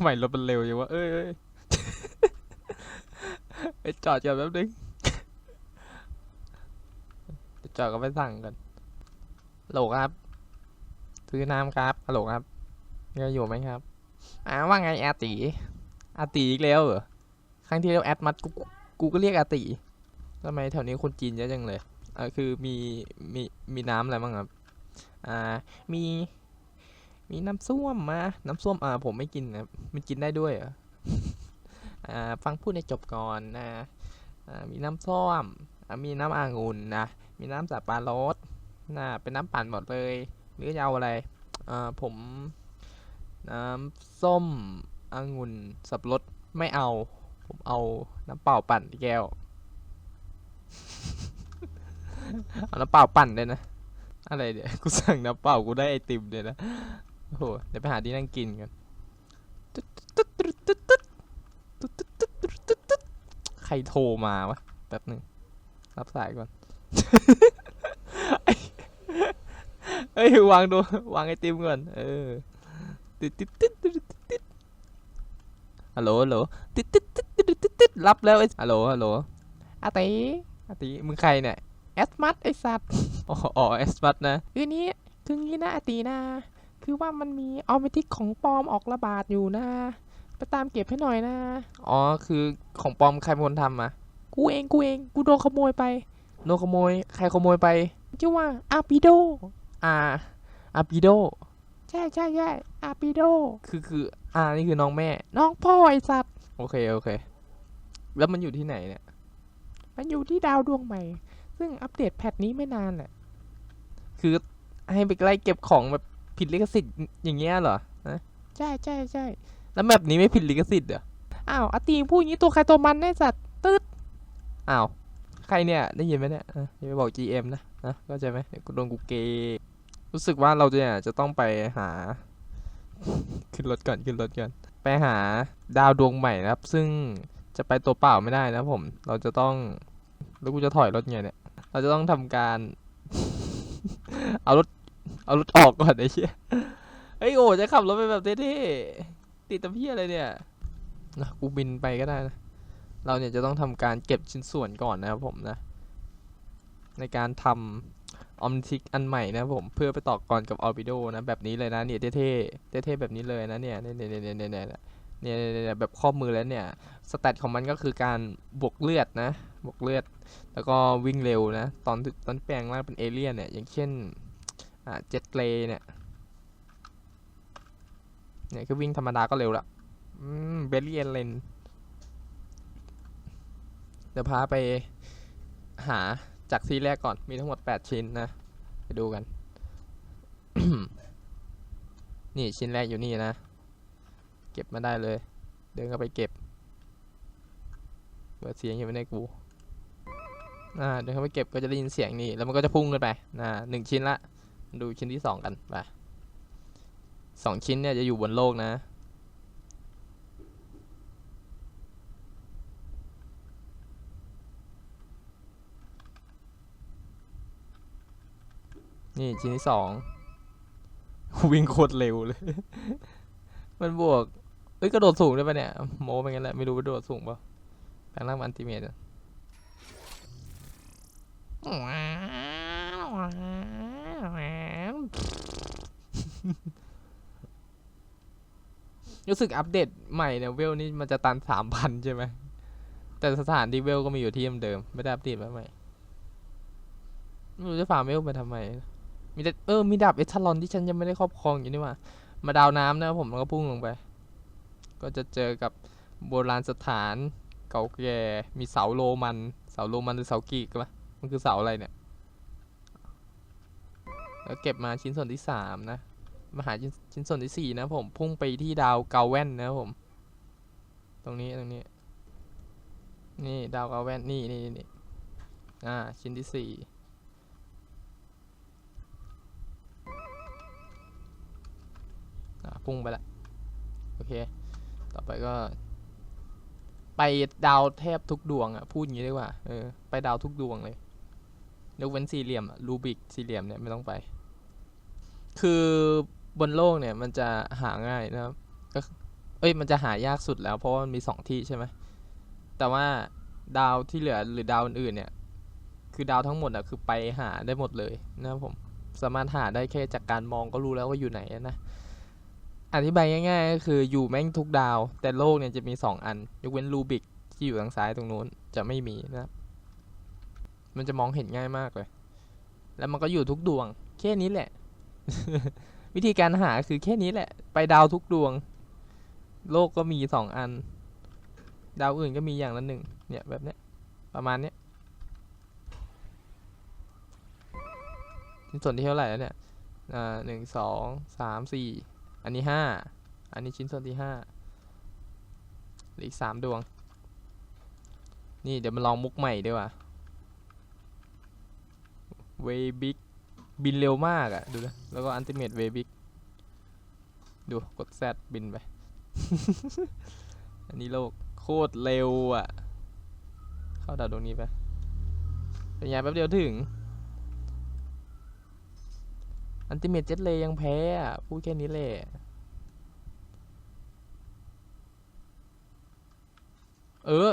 ทำไมรถมันเร็วอย่างวะเอ้ยเอ้ยไปจอดกันแป๊บนึงไปจอดก็ไปสั่งกันฮัลโหลครับ ซื้อน้ำครับฮัลโหลครับยังอยู่ไหมครับอ่าว่าไงอาตีอาตีอีกแล้วเหรอครั้งที่แล้วแอดมัดกูกูกูก็เรียกอาตีทำไมแถวนี้คนจีนเยอะจังเลยอ่าคือมีมีมีน้ำอะไรบ้างครับอ่ามี มีน้ำส้วมมา น้ำส้วมอ่าผมไม่กินนะมันกินได้ด้วยเหรออ่าฟังพูดในจบก่อนนะอ่ามีน้ำส้มอ่ามีน้ำองุ่นนะ มีน้ำสับปะรดนะเป็นน้ำปั่นหมดเลย หรือจะเอาอะไรอ่าผม น้ำส้มองุ่นสับปะรดไม่เอา ผมเอาน้ำเปล่าปั่นแก้วเอาน้ำเปล่าปั่นเลยนะอะไรเดี๋ยวกูสั่งน้ำเปล่ากูได้ไอติมเลยนะ โอ้โหเดี๋ยวไปหาที่นั่งกินกันใครโทรมาวะแป๊บหนึ่งรับสายก่อนเฮ้ยวางดูวางไอติมก่อนเออติดติดติดติดติดฮัลโหลฮัลโหลติดติดติดติดติดติดรับแล้วไอ้ฮัลโหลฮัลโหลอาติอาติมึงใครเนี่ยแอสมัตไอสัตว์อ๋อแอสมัตนะอือนี้คืองี้นะอาตินะ คือว่ามันมีออมติกของปลอมออกระบาดอยู่นะ ไปตามเก็บให้หน่อยนะ อ๋อ คือของปลอมใครเป็นคนทำอะ กูเองกูเอง กูโดนขโมยไป โดนขโมย ใครขโมยไปชื่อว่าอาปิโดอ่าอาปิโด ใช่ใช่ใช่อาปิโด คือคืออ่านี่คือน้องแม่ น้องพ่อไอสัตว์ โอเคโอเค แล้วมันอยู่ที่ไหนเนี่ย มันอยู่ที่ดาวดวงใหม่ ซึ่งอัปเดตแพทนี้ไม่นานแหละ คือให้ไปไล่เก็บของแบบ ผิดลิขสิทธิ์อย่างเงี้ยเหรอนะใช่ใช่ใช่แล้วแบบนี้ไม่ผิดลิขสิทธิ์เหรออ้าวอาตีพูดอย่างนี้ตัวใครตัวมันแน่สัตว์ตืดอ้าวใครเนี่ยได้ยินไหมเนี่ยอะอย่าไปบอก GM นะนะเข้าใจไหมเดี๋ยวกูโดนกูเกย์รู้สึกว่าเราจะเนี่ยจะต้องไปหา ขึ้นรถก่อนขึ้นรถก่อนไปหาดาวดวงใหม่นะครับ ซึ่งจะไปตัวเปล่าไม่ได้นะผม เราจะต้องแล้วกูจะถอยรถไงเนี่ย เราจะต้องทำการ เอารถ เอารถออกก่อนไอ้เชี่ยเฮ้ยโอ้จะขับรถไปแบบเท่ๆติดตะเพียอะไรเนี่ยนะกูบินไปก็ได้นะ เราเนี่ยจะต้องทำการเก็บชิ้นส่วนก่อนนะครับผมนะ ในการทำออมทิกอันใหม่นะผมเพื่อไปต่อก่อนกับออร์บิโดนะแบบนี้เลยนะเนี่ยเท่ๆเท่ๆแบบนี้เลยนะเนี่ยเนี่ยเนี่ยเนี่ยเนี่ยเนี่ยแบบข้อมือแล้วเนี่ยสเตตของมันก็คือการบวกเลือดนะบวกเลือด แล้วก็วิ่งเร็วนะ ตอนตอนแปลงร่างเป็นเอเลี่ยนเนี่ยอย่างเช่น เจ็ตเลเนี่ย เนี่ยคือวิ่งธรรมดาก็เร็วละอืมเบลลี่เอเลนเดี๋ยวพาไปหาจากซีแรกก่อน มีทั้งหมด 8 ชิ้นนะ ไปดูกัน นี่ชิ้นแรกอยู่นี่นะ เก็บมาได้เลย เดินเข้าไปเก็บ เปิดเสียงอยู่ไม่ได้กูอ่าเดินเข้าไปเก็บก็จะได้ยินเสียงนี่ แล้วมันก็จะพุ่งขึ้นไปนะหนึ่งชิ้นละ ดูชิ้นที่สองกันไปสองชิ้นเนี่ยจะอยู่บนโลกนะนี่ชิ้นที่สองวิ่งโคตรเร็วเลย มันบวกเอ้ยกระโดดสูงได้ปะเนี่ย โมเป็นงั้นแหละ ไม่รู้กระโดดสูงปะแปลงร่างอันติเมตอะ รู้สึกอัปเดตใหม่เนี่ยเวลนี่มันจะตันสามพันใช่ไหม แต่สถานที่เวลก็มีอยู่ที่เดิม ไม่ได้อัปเดตมาใหม่ไม่รู้จะฟาเวลไปทำไม มีแต่เออ มีดาบเอชลอนที่ฉันยังไม่ได้ครอบครองอยู่นี่ว่า มาดาวน้ำนะผมแล้วก็พุ่งลงไป ก็จะเจอกับโบราณสถาน เก่าแก่ มีเสาโรมัน เสาโรมันหรือเสากีกวะมันคือเสาอะไรเนี่ย แล้วเก็บมาชิ้นส่วนที่สามนะ มาหาชิ้นชิ้นส่วนที่สี่นะผม พุ่งไปที่ดาวเกาแว่นนะผม ตรงนี้ตรงนี้ นี่ดาวเกาแว่นนี่นี่นี่อ่าชิ้นที่สี่อะพุ่งไปละ โอเค ต่อไปก็ ไปดาวแทบทุกดวงอะ พูดอย่างนี้ดีกว่า เออ ไปดาวทุกดวงเลยยกเว้นสี่เหลี่ยมอะรูบิกสี่เหลี่ยมเนี่ย ไม่ต้องไป คือบนโลกเนี่ยมันจะหาง่ายนะครับก็เอ้ยมันจะหายากสุดแล้ว เพราะว่ามันมีสองที่ใช่ไหมแต่ว่าดาวที่เหลือหรือดาวอื่นเนี่ย คือดาวทั้งหมดอะคือไปหาได้หมดเลยนะครับผมสามารถหาได้แค่จากการมองก็รู้แล้วว่าอยู่ไหนนะอธิบายง่ายๆก็คืออยู่แม่งทุกดาว แต่โลกเนี่ยจะมีสองอัน ยกเว้นรูบิกที่อยู่ทางซ้ายตรงนู้นจะไม่มีนะมันจะมองเห็นง่ายมากเลย แล้วมันก็อยู่ทุกดวง แค่นี้แหละ วิธีการหาคือแค่นี้แหละ ไปดาวทุกดวง โลกก็มีสองอัน ดาวอื่นก็มีอย่างละหนึ่งเนี่ยแบบเนี้ยประมาณเนี้ยชิ้นส่วนที่เท่าไหร่แล้วเนี่ยอ่าหนึ่งสองสามสี่อันนี้ห้าอันนี้ชิ้นส่วนที่ห้าเหลืออีกสามดวง นี่เดี๋ยวมาลองมุกใหม่ดีกว่าเว บินเร็วมากอะดูนะแล้วก็อันติเมตเวบิกดูกดแซดบินไป อันนี้โลกโคตรเร็วอะเข้าดาวดวงนี้ไปเป็นไงแป๊บเดียวถึง อันติเมตเจ็ตเลยยังแพ้อะพูดแค่นี้แหละเออ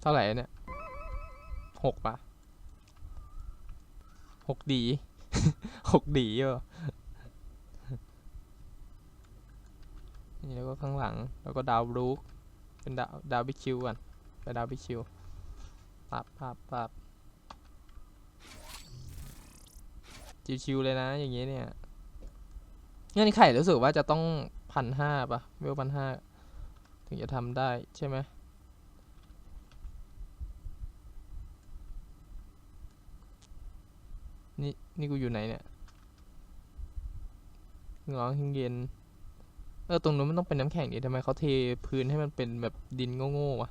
เท่าไหร่เนี่ยหกปะหกดีหกดีเหรอนี่แล้วก็ข้างหลัง แล้วก็ดาวบรูคเป็นดาวดาวบิคิวก่อนไปดาวบิคิวปับปับปับชิวๆเลยนะ อย่างงี้เนี่ยเงื่อนไขรู้สึกว่าจะต้องพันห้าปะเวลพันห้าถึงจะทำได้ใช่ไหม นี่นี่กูอยู่ไหนเนี่ยงอหิงเย็นเออตรงนู้นมันต้องเป็นน้ำแข็งดิทำไมเขาเทพื้นให้มันเป็นแบบดินโง่ๆวะ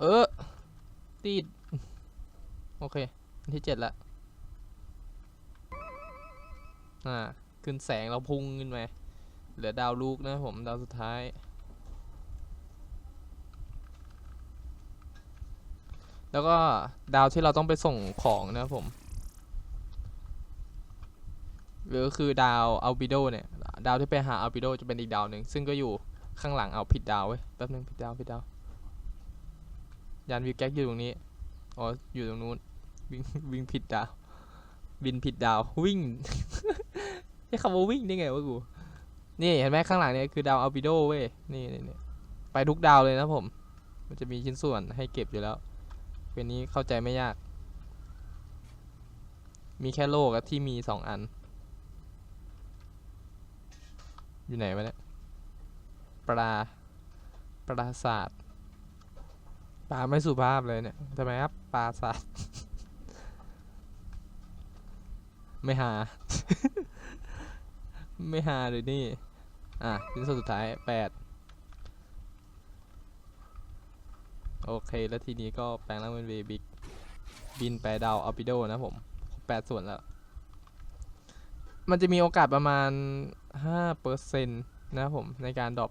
เออ ติด โอเคอันที่เจ็ดละ อ่า ขึ้นแสงเราพุ่งขึ้นไปเหลือดาวลูกนะผม ดาวสุดท้าย แล้วก็ดาวที่เราต้องไปส่งของนะผม หรือคือดาวอัลบิโดเนี่ย ดาวที่ไปหาอัลบิโดจะเป็นอีกดาวหนึ่งซึ่งก็อยู่ข้างหลังเอาผิดดาวเว้ยแป๊บนึงผิดดาวผิดดาว ยานวิวแก๊กอยู่ตรงนี้ อ๋อ อยู่ตรงนู้น วิ่งวิ่งผิดดาว บินผิดดาว วิ่งใช้คำว่าวิ่งได้ไงวะกู นี่เห็นไหมข้างหลังเนี่ยคือดาวอัลบิโดเว้ย นี่นี่นี่ไปทุกดาวเลยนะผม มันจะมีชิ้นส่วนให้เก็บอยู่แล้ว เป็นนี้เข้าใจไม่ยาก มีแค่โลกที่มีสองอัน อยู่ไหนวะเนี่ย ปลา ปราศาสตร์ปลาไม่สุภาพเลยเนี่ยทำไมครับ ปลาศาสตร์ไม่หา ไม่หาเลยนี่ อะชิ้นส่วนสุดท้ายแปดโอเค แล้วทีนี้ก็แปลงร่างเป็นเวบิกบินไปดาวอัลปิโดนะผมแปดส่วนแล้ว มันจะมีโอกาสประมาณห้าเปอร์เซ็นต์นะครับผมในการดรอป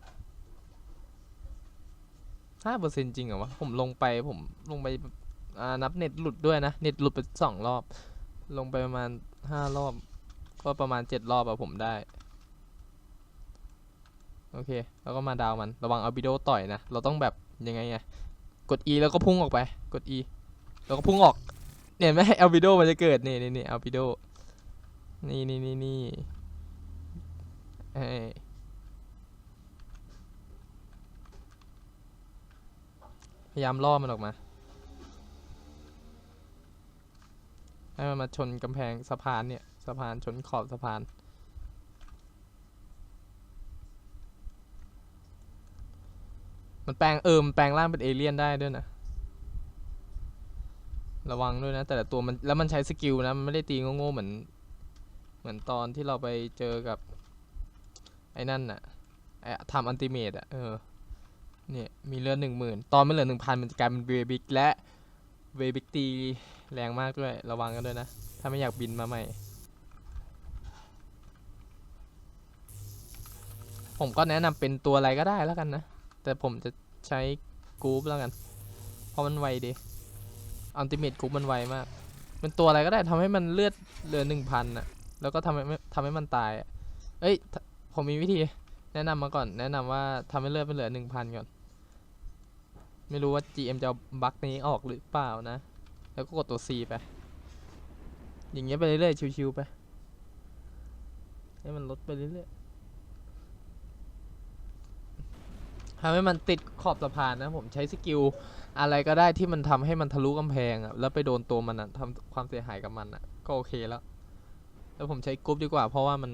ห้าเปอร์เซ็นต์จริงเหรอวะ ผมลงไปผมลงไปนับเน็ตหลุดด้วยนะ เน็ตหลุดไปสองรอบ ลงไปประมาณห้ารอบ ก็ประมาณเจ็ดรอบอะผมได้ โอเค แล้วก็มาดาวมัน ระวังเอาบิโดต่อยนะ เราต้องแบบยังไงไงกด E แล้วก็พุ่งออกไป กด E แล้วก็พุ่งออก เนี่ยเห็นไหมเอาบิโดมันจะเกิดนี่นี่นี่เอาบิโด นี่นี่นี่นี่เอ้ยพยายามล่อมันออกมา ให้มันมาชนกำแพงสะพานเนี่ย สะพานชนขอบสะพาน มันแปลงเออมแปลงร่างเป็นเอเลี่ยนได้ด้วยนะระวังด้วยนะ แต่ละตัวมันแล้วมันใช้สกิลนะ มันไม่ได้ตีโง่ๆเหมือน เหมือนตอนที่เราไปเจอกับ ไอ้นั่นน่ะไอ้ทำอันติเมตอะเออเนี่ยมีเลือดหนึ่งหมื่นตอนไม่เหลือหนึ่งพันมันจะกลายเป็นเวบิกและเวบิกตีแรงมากด้วย ระวังกันด้วยนะ ถ้าไม่อยากบินมาใหม่ ผมก็แนะนำเป็นตัวอะไรก็ได้แล้วกันนะ แต่ผมจะใช้กรูปแล้วกัน เพราะมันไวดีอัลติเมตกรูปมันไวมาก เป็นตัวอะไรก็ได้ทำให้มันเลือดเหลือหนึ่งพันอะ แล้วก็ทำให้ม่ทำให้มันตาย เอ้ย ผมมีวิธีแนะนำมาก่อน แนะนำว่าทำให้เลือดมันเหลือหนึ่งพันก่อน ไม่รู้ว่า GM จะเอาบั๊กนี้ออกหรือเปล่านะ แล้วก็กดตัว C ไป อย่างเงี้ยไปเรื่อยๆ ชิวๆไป ให้มันลดไปเรื่อยๆทำให้มันติดขอบสะพานนะ ผมใช้สกิลอะไรก็ได้ที่มันทำให้มันทะลุกำแพงอะแล้วไปโดนตัวมันอะทำความเสียหายกับมันอะก็โอเคแล้ว แล้วผมใช้กรุ๊ปดีกว่า เพราะว่ามัน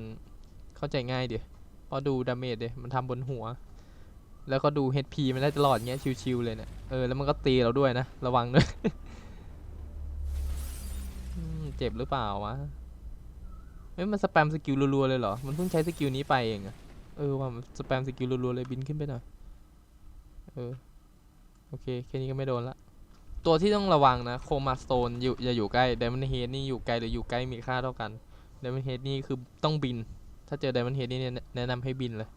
เข้าใจง่ายดีเพราะดูดาเมจเดิมันทำบนหัว แล้วก็ดู HP มันได้ตลอดเงี้ยชิวๆเลยเนี่ยเออแล้วมันก็ตีเราด้วยนะ ระวังด้วยเจ็บหรือเปล่าวะเฮ้ยมันสแปมสกิลรัวๆเลยเหรอ มันเพิ่งใช้สกิลนี้ไปเองอะเออว่ามันสแปมสกิลรัวๆเลยบินขึ้นไปหน่อยเออโอเคแค่นี้ก็ไม่โดนละ ตัวที่ต้องระวังนะ โคมาสโตนอยู่อย่าอยู่ใกล้ไดมอนเฮดนี่อยู่ไกลหรืออยู่ใกล้มีค่าเท่ากัน ไดมอนเฮดนี่คือต้องบิน ถ้าเจอไดมอนเฮดนี่แนะแนะนำให้บินเลย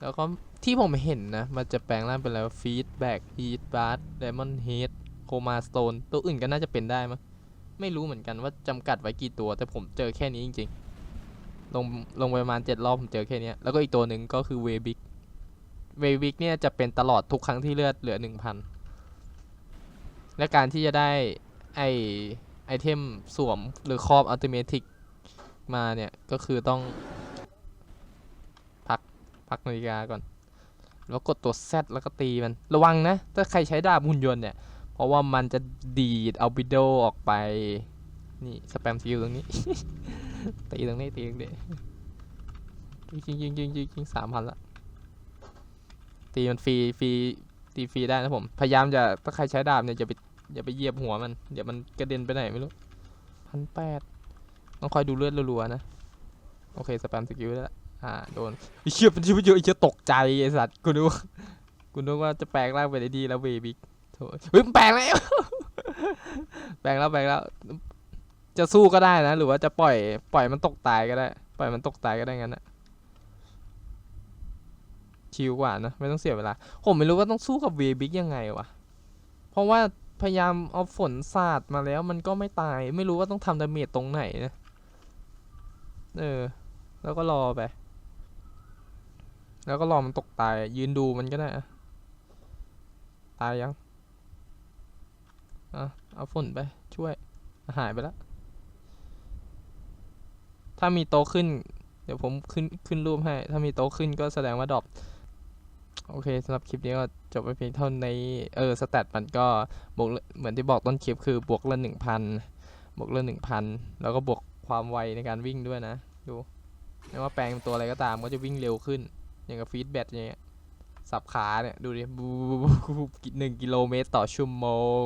แล้วก็ที่ผมเห็นนะ มันจะแปลงร่างเป็นอะไรฟีดแบ็กฮีทบาร์ดไดมอนเฮดโคมาสโตนตัวอื่นก็น่าจะเป็นได้มั้งไม่รู้เหมือนกันว่าจำกัดไว้กี่ตัว แต่ผมเจอแค่นี้จริง ๆ ลงลงไปประมาณเจ็ดรอบผมเจอแค่นี้แล้วก็อีกตัวหนึ่งก็คือเวบิกเวบิกเนี่ยจะเป็นตลอดทุกครั้งที่เลือดเหลือหนึ่งพันและการที่จะได้ไอ ไอเทมสวมหรือครอบอัลติเมทิกมาเนี่ย ก็คือต้อง พัก พักนาฬิกาก่อน แล้วกดตัว Z แล้วก็ตีมัน ระวังนะ ถ้าใครใช้ดาบหุ่นยนต์เนี่ย เพราะว่ามันจะดีดเอาบิโดออกไป นี่ สแปมซิลตรงนี้ ตีตรงนี้ ตีตรงนี้ยิงยิงยิงยิงยิงสามพันละตีมันฟรีฟรีตีฟรีได้นะผม พยายามจะถ้าใครใช้ดาบเนี่ยอย่าไป อย่าไปเหยียบหัวมัน เดี๋ยวมันกระเด็นไปไหนไม่รู้พันแปดต้องคอยดูเลือดรัวๆนะ โอเคสแปมสกิลได้ละอ่าโดนไอ้เชี่ยเป็นชีวิตเยอะไอ้เชี่ยตกใจไอ้สัตว์กูนึกว่ากูนึกว่าจะแปลงร่างไปได้ดีแล้วเวบิกโถเฮ้ยแปลงแล้วแปลงแล้วแปลงแล้ว จะสู้ก็ได้นะ หรือว่าจะปล่อยปล่อยมันตกตายก็ได้ ปล่อยมันตกตายก็ได้งั้นนะชิลกว่านะไม่ต้องเสียเวลา ผมไม่รู้ว่าต้องสู้กับเวบิกยังไงวะเพราะว่า พยายามเอาฝนสาดมาแล้วมันก็ไม่ตาย ไม่รู้ว่าต้องทำดาเมจตรงไหนนะ เออ แล้วก็รอไป แล้วก็รอมันตกตาย ยืนดูมันก็ได้ตายยังอะเอาฝนไป ช่วย หายไปแล้ว ถ้ามีโตขึ้น เดี๋ยวผมขึ้นขึ้นรูปให้ ถ้ามีโตขึ้นก็แสดงว่าดรอป โอเคสำหรับคลิปนี้ก็จบไปเพียงเท่านี้เออสแตทมันก็บวกเหมือนที่บอกต้นคลิปคือบวกลื่อนหนึ่งพันบวกลื่อนหนึ่งพันแล้วก็บวกความไวในการวิ่งด้วยนะ ดูไม่ว่าแปลงตัวอะไรก็ตามก็จะวิ่งเร็วขึ้น อย่างกับฟีดแบ็อย่างเงี้ยสับขาเนี่ย ดูดิบูบูบูบูหนึ่งกิโลเมตรต่อชั่วโมง